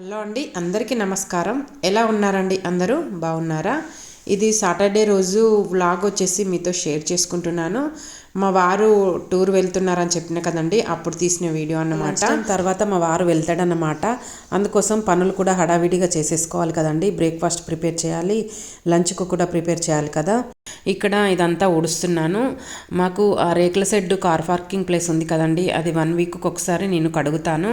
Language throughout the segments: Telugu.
హలో అండి అందరికీ నమస్కారం. ఎలా ఉన్నారండి అందరూ? బాగున్నారా? ఇది సాటర్డే రోజు వ్లాగ్ వచ్చేసి మీతో షేర్ చేసుకుంటున్నాను. మా వారు టూర్ వెళ్తున్నారని చెప్పిన కదండి అప్పుడు తీసిన వీడియో అన్నమాట. తర్వాత మా వారు వెళ్తాడన్నమాట. అందుకోసం పనులు కూడా హడావిడిగా చేసేసుకోవాలి కదండి బ్రేక్ఫాస్ట్ ప్రిపేర్ చేయాలి లంచ్కు కూడా ప్రిపేర్ చేయాలి కదా. ఇక్కడ ఇదంతా ఉడుస్తున్నాను మాకు ఆ రేకుల షెడ్ కార్ పార్కింగ్ ప్లేస్ ఉంది కదండి అది వన్ వీక్కి ఒకసారి నేను కడుగుతాను.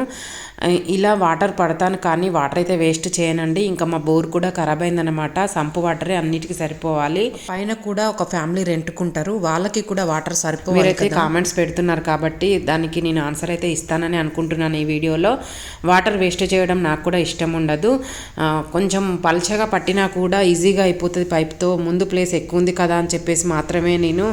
ఇలా వాటర్ పడతాను కానీ వాటర్ అయితే వేస్ట్ చేయనండి ఇంకా మా బోర్ కూడా ఖరాబ్ అయిందనమాట సంపు వాటరే అన్నిటికీ సరిపోవాలి. పైన కూడా ఒక ఫ్యామిలీ రెంట్కుంటారు వాళ్ళకి కూడా వాటర్ సరిపోవాలి మీరైతే కామెంట్స్ పెడుతున్నారు కాబట్టి దానికి నేను ఆన్సర్ అయితే ఇస్తానని అనుకుంటున్నాను ఈ వీడియోలో. వాటర్ వేస్ట్ చేయడం నాకు కూడా ఇష్టం ఉండదు. కొంచెం పల్చగా పట్టినా కూడా ఈజీగా అయిపోతుంది పైప్తో. ముందు ప్లేస్ ఎక్కువ ఉంది కదా అని చెప్పేసి మాత్రమే నేను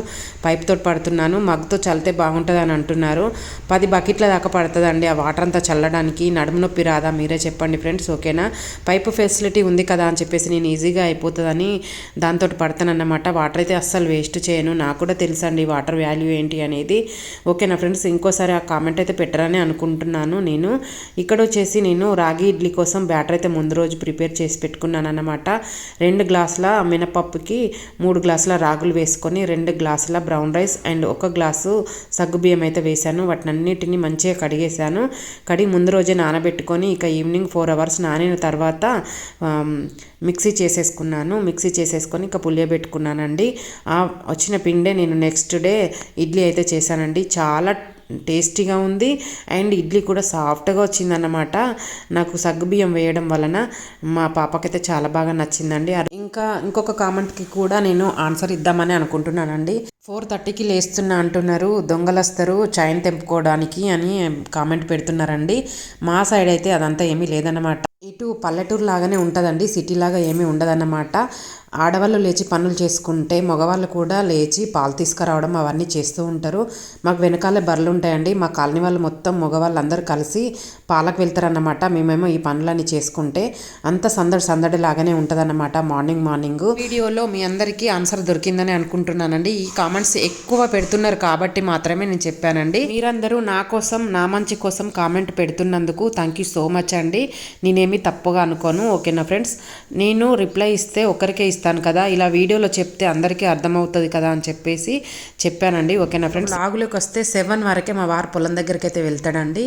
పైప్తో పడుతున్నాను. మగ్గుతో చల్లితే బాగుంటుంది అని అంటున్నారు. పది బకెట్ల దాకా పడుతుందండి ఆ వాటర్ అంతా చల్లడానికి. నడుము నొప్పి రాదా మీరే చెప్పండి ఫ్రెండ్స్ ఓకేనా? పైపు ఫెసిలిటీ ఉంది కదా అని చెప్పేసి నేను ఈజీగా అయిపోతుందని దాంతో పడతానన్నమాట. వాటర్ అయితే అస్సలు వేస్ట్ చేయను. నాకు కూడా తెలుసండి వాటర్ వాల్యూ ఏంటి అనేది. ఓకేనా ఫ్రెండ్స్ ఇంకోసారి ఆ కామెంట్ అయితే పెట్టరని అనుకుంటున్నాను నేను. ఇక్కడ వచ్చేసి నేను రాగి ఇడ్లీ కోసం బ్యాటర్ అయితే ముందు రోజు ప్రిపేర్ చేసి పెట్టుకున్నాను అనమాట రెండు గ్లాసుల మినపప్పుకి మూడు గ్లాసుల రాగులు వేసుకొని రెండు గ్లాసుల బ్రౌన్ రైస్ అండ్ ఒక గ్లాసు సగ్గుబియ్యం అయితే వేశాను. వాటిని అన్నిటిని మంచిగా కడిగేశాను. కడిగి ముందు రోజే నానబెట్టుకొని ఇక ఈవినింగ్ ఫోర్ అవర్స్ నానిన తర్వాత మిక్సీ చేసేసుకున్నాను. మిక్సీ చేసేసుకొని ఇక పులియబెట్టుకున్నానండి ఆ వచ్చిన పిండే నేను నెక్స్ట్ డే ఇడ్లీ అయితే చేశానండి. చాలా టేస్టీగా ఉంది. అండ్ ఇడ్లీ కూడా సాఫ్ట్గా వచ్చిందన్నమాట. నాకు సగ్గుబియ్యం వేయడం వలన మా పాపకైతే చాలా బాగా నచ్చిందండి. ఇంకా ఇంకొక కామెంట్కి కూడా నేను ఆన్సర్ ఇద్దామని అనుకుంటున్నానండి. ఫోర్ థర్టీకి లేస్తున్నా అంటున్నారు. దొంగలు వస్తారు చైన్ తెంపుకోవడానికి అని కామెంట్ పెడుతున్నారండి. మా సైడ్ అయితే అదంతా ఏమీ లేదన్నమాట. ఇటు పల్లెటూరు లాగానే ఉంటుందండి. సిటీ లాగా ఏమీ ఉండదన్నమాట. ఆడవాళ్ళు లేచి పనులు చేసుకుంటే మగవాళ్ళు కూడా లేచి పాలు తీసుకురావడం అవన్నీ చేస్తూ ఉంటారు. మాకు వెనకాలే బర్రెలు ఉంటాయండి. మా కాలనీ వాళ్ళు మొత్తం మగవాళ్ళు అందరూ కలిసి పాలకు వెళ్తారన్నమాట. మేమేమో ఈ పనులన్నీ చేసుకుంటే అంత సందడి సందడి లాగానే ఉంటుందన్నమాట. Morning morning. వీడియోలో మీ అందరికీ ఆన్సర్ దొరికిందని అనుకుంటున్నానండి. ఈ కామెంట్స్ ఎక్కువ పెడుతున్నారు కాబట్టి మాత్రమే నేను చెప్పానండి. మీరందరూ నా కోసం నా మంచి కోసం కామెంట్ పెడుతున్నందుకు థ్యాంక్ యూ సో మచ్ అండి. నేనేమి తప్పుగా అనుకోను ఓకేనా ఫ్రెండ్స్ నేను రిప్లై ఇస్తే ఒకరికే ఇస్తాను కదా ఇలా వీడియోలో చెప్తే అందరికీ అర్థమవుతుంది కదా అని చెప్పేసి చెప్పానండి ఓకేనా ఫ్రెండ్స్ ఆగులోకి వస్తే సెవెన్ వరకే మా వారు పొలం దగ్గరికి అయితే వెళ్తాడండి.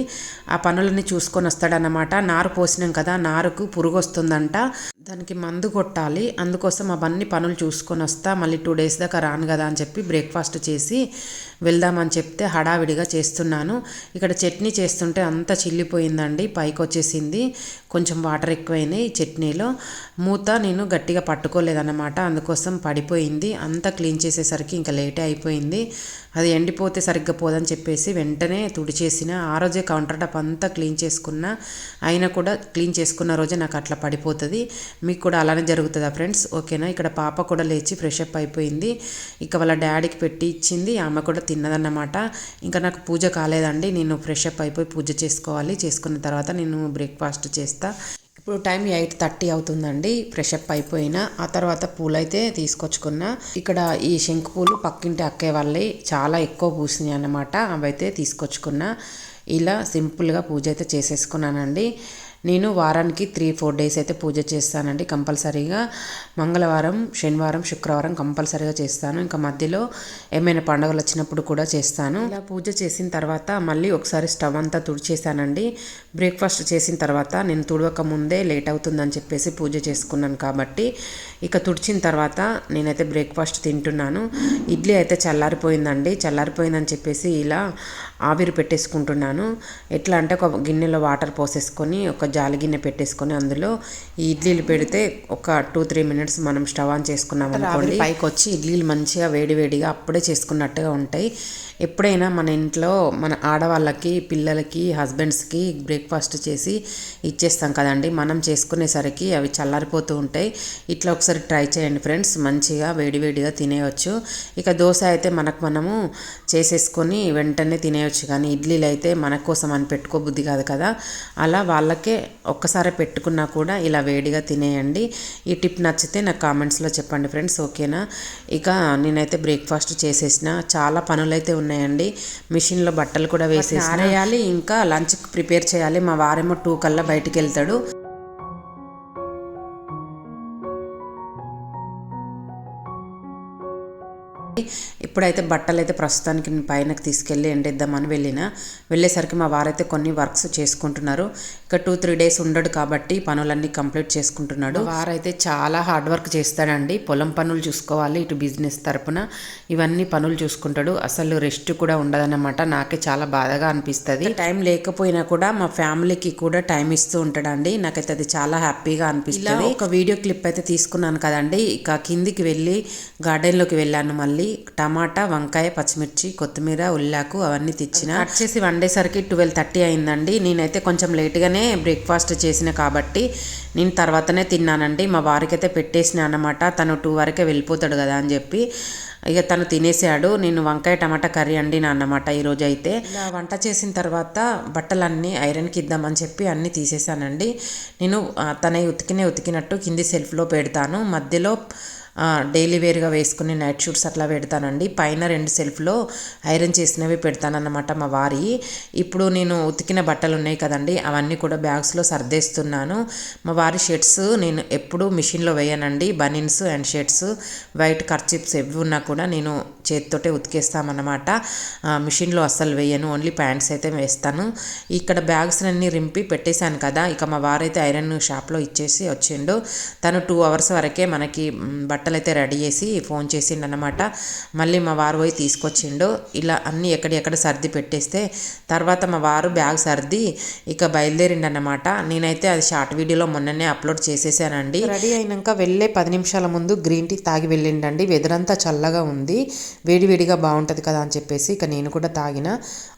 ఆ పనులన్నీ చూసుకొని వస్తాడనమాట నారు పోసినాం కదా నారుకు పురుగు వస్తుందంట. దానికి మందు కొట్టాలి. అందుకోసం అవన్నీ పనులు చూసుకొని వస్తా మళ్ళీ టూ డేస్ దాకా రాను కదా అని చెప్పి బ్రేక్ఫాస్ట్ చేసి వెళ్దామని చెప్తే హడావిడిగా చేస్తున్నాను. ఇక్కడ చట్నీ చేస్తుంటే అంతా చిల్లిపోయిందండి. పైకి వచ్చేసింది కొంచెం వాటర్ ఎక్కువైనాయి చట్నీలో. మూత నేను గట్టిగా పట్టుకోలేదన్నమాట. అందుకోసం పడిపోయింది. అంతా క్లీన్ చేసేసరికి ఇంకా లేటే అయిపోయింది. అది ఎండిపోతే సరిగ్గా పోదని చెప్పేసి వెంటనే తుడిచేసిన. ఆ రోజే కౌంటర్ టాప్ అంతా క్లీన్ చేసుకున్న. అయినా కూడా క్లీన్ చేసుకున్న రోజే నాకు అట్లా పడిపోతుంది. మీకు కూడా అలానే జరుగుతుందా ఫ్రెండ్స్? ఓకేనా? ఇక్కడ పాప కూడా లేచి ఫ్రెష్ అప్ అయిపోయింది. ఇక వాళ్ళ డాడీకి పెట్టి ఇచ్చింది. ఆమె కూడా తిన్నదన్నమాట. ఇంకా నాకు పూజ కాలేదండి. నేను ఫ్రెష్ అప్ అయిపోయి పూజ చేసుకోవాలి. చేసుకున్న తర్వాత నేను బ్రేక్ఫాస్ట్ చేస్తా. ఇప్పుడు టైం ఎయిట్ థర్టీ అవుతుందండి. ఫ్రెష్ అప్ అయిపోయిన. ఆ తర్వాత పూలైతే తీసుకొచ్చుకున్నా. ఇక్కడ ఈ శంకు పూలు పక్కింటి అక్కే వాళ్ళే చాలా ఎక్కువ పూసినాయి అన్నమాట. అవైతే తీసుకొచ్చుకున్నా. ఇలా సింపుల్గా పూజ అయితే చేసేసుకున్నానండి. నేను వారానికి త్రీ ఫోర్ డేస్ అయితే పూజ చేస్తానండి కంపల్సరీగా. మంగళవారం శనివారం శుక్రవారం కంపల్సరీగా చేస్తాను. ఇంకా మధ్యలో ఏమైనా పండుగలు వచ్చినప్పుడు కూడా చేస్తాను. ఇలా పూజ చేసిన తర్వాత మళ్ళీ ఒకసారి స్టవ్ అంతా తుడిచేసానండి బ్రేక్ఫాస్ట్ చేసిన తర్వాత నేను తుడవక ముందే లేట్ అవుతుందని చెప్పేసి పూజ చేసుకున్నాను కాబట్టి ఇక తుడిచిన తర్వాత నేనైతే బ్రేక్ఫాస్ట్ తింటున్నాను. ఇడ్లీ అయితే చల్లారిపోయిందండి. చల్లారిపోయిందని చెప్పేసి ఇలా ఆవిరి పెట్టేసుకుంటున్నాను. ఎట్లా అంటే ఒక గిన్నెలో వాటర్ పోసేసుకొని ఒక జాలి గిన్నె పెట్టేసుకొని అందులో ఈ ఇడ్లీలు పెడితే ఒక టూ త్రీ మినిట్స్ మనం స్టవ్ ఆన్ చేసుకున్నాం అనుకోండి. పైకి వచ్చి ఇడ్లీలు మంచిగా వేడివేడిగా అప్పుడే చేసుకున్నట్టుగా ఉంటాయి. ఎప్పుడైనా మన ఇంట్లో మన ఆడవాళ్ళకి పిల్లలకి హస్బెండ్స్కి బ్రేక్ఫాస్ట్ చేసి ఇచ్చేస్తాం కదండి. మనం చేసుకునేసరికి అవి చల్లారిపోతూ ఉంటాయి. ఇట్లా ఒకసారి ట్రై చేయండి ఫ్రెండ్స్. మంచిగా వేడివేడిగా తినేయచ్చు. ఇక దోశ అయితే మనకు మనము చేసేసుకొని వెంటనే తినేయచ్చు. కానీ ఇడ్లీలు అయితే మన కోసం అని పెట్టుకోబుద్ధి కాదు కదా. అలా వాళ్ళకే ఒక్కసారి పెట్టుకున్నా కూడా ఇలా వేడిగా తినేయండి. ఈ టిప్ నచ్చితే నాకు కామెంట్స్లో చెప్పండి ఫ్రెండ్స్ ఓకేనా? ఇక నేనైతే బ్రేక్ఫాస్ట్ చేసేసిన. చాలా పనులైతే ఉన్నాయండి. మిషన్లో బట్టలు కూడా వేసేసి ఆరేయాలి. ఇంకా లంచ్కి ప్రిపేర్ చేయాలి. మా వారేమో టూ కల్లా బయటికి వెళ్తాడు ఇప్పుడైతే బట్టలు అయితే ప్రస్తుతానికి నేను పైనకి తీసుకెళ్ళి ఎండేద్దామని వెళ్ళిన. వెళ్ళేసరికి మా వారైతే కొన్ని వర్క్స్ చేసుకుంటున్నారు. ఇక టూ త్రీ డేస్ ఉండడు కాబట్టి పనులన్నీ కంప్లీట్ చేసుకుంటున్నాడు. వారైతే చాలా హార్డ్ వర్క్ చేస్తాడండి. పొలం పనులు చూసుకోవాలి ఇటు బిజినెస్ తరపున ఇవన్నీ పనులు చూసుకుంటాడు. అసలు రెస్ట్ కూడా ఉండదన్నమాట. నాకే చాలా బాధగా అనిపిస్తుంది. టైం లేకపోయినా కూడా మా ఫ్యామిలీకి కూడా టైం ఇస్తూ ఉంటాడండి. నాకైతే అది చాలా హ్యాపీగా అనిపిస్తుంది. ఒక వీడియో క్లిప్ అయితే తీసుకున్నాను కదండి. ఇక కిందికి వెళ్ళి గార్డెన్లోకి వెళ్ళాను మళ్ళీ. టమాటా వంకాయ పచ్చిమిర్చి కొత్తిమీర ఉల్లాకు అవన్నీ తెచ్చిన కట్ చేసి వండేసరికి ట్వెల్వ్ థర్టీ అయిందండి. నేనైతే కొంచెం లేట్గానే బ్రేక్ఫాస్ట్ చేసిన కాబట్టి నేను తర్వాతనే తిన్నానండి. మా వారికి అయితే పెట్టేసిన అనమాట తను టూ వరకే వెళ్ళిపోతాడు కదా అని చెప్పి ఇక తను తినేసాడు. నేను వంకాయ టమాటా కర్రీ వండినా అన్నమాట ఈరోజు అయితే ఇలా వంట చేసిన తర్వాత బట్టలన్నీ ఐరన్కి ఇద్దామని చెప్పి అన్నీ తీసేసానండి. నేను తన ఉతికినే ఉతికినట్టు కింది సెల్ఫ్లో పెడతాను. మధ్యలో డైలీ వేర్గా వేసుకుని నైట్ షూట్స్ అట్లా పెడతానండి. పైన రెండు సెల్ఫ్లో ఐరన్ చేసినవి పెడతానన్నమాట మా వారి. ఇప్పుడు నేను ఉతికిన బట్టలు ఉన్నాయి కదండి అవన్నీ కూడా బ్యాగ్స్లో సర్దేస్తున్నాను. మా వారి షర్ట్స్ నేను ఎప్పుడూ మిషన్లో వేయనండి. Banians and shirts white kerchiefs ఎవి ఉన్నా కూడా నేను చేతితోటే ఉతికేస్తామన్నమాట. మిషన్లో అస్సలు వేయను ఓన్లీ ప్యాంట్స్ అయితే వేస్తాను. ఇక్కడ బ్యాగ్స్ అన్ని రింపి పెట్టేశాను కదా ఇక మా వారైతే ఐరన్ షాప్లో ఇచ్చేసి వచ్చిండు. తను టూ అవర్స్ వరకే మనకి బట్ట బట్టలు అయితే రెడీ చేసి ఫోన్ చేసిండు అనమాట మళ్ళీ మా వారు పోయి తీసుకొచ్చిండు. ఇలా అన్నీ ఎక్కడెక్కడ సర్ది పెట్టేస్తే తర్వాత మా వారు బ్యాగ్ సర్ది ఇక బయలుదేరిండు అనమాట నేనైతే అది షార్ట్ వీడియోలో మొన్ననే అప్లోడ్ చేసేసానండి. రెడీ అయినాక వెళ్ళే పది నిమిషాల ముందు గ్రీన్ టీ తాగి వెళ్ళిండండి. వెదర్ అంతా చల్లగా ఉంది. వేడివేడిగా బాగుంటుంది కదా అని చెప్పేసి ఇక నేను కూడా తాగిన.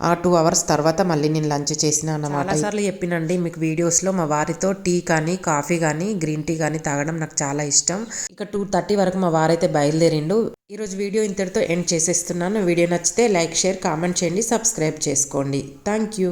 ఆ టూ అవర్స్ తర్వాత మళ్ళీ నేను లంచ్ చేసిన అన్నమాట. చాలాసార్లు చెప్పినండి మీకు వీడియోస్లో మా వారితో టీ కానీ కాఫీ కానీ గ్రీన్ టీ కానీ తాగడం నాకు చాలా ఇష్టం. ఇక టూ థర్టీ వరకు మా వారైతే బయలుదేరిండు. ఈరోజు వీడియో ఇంతటితో ఎండ్ చేసేస్తున్నాను. వీడియో నచ్చితే లైక్ షేర్ కామెంట్ చేయండి. సబ్స్క్రైబ్ చేసుకోండి. Thank you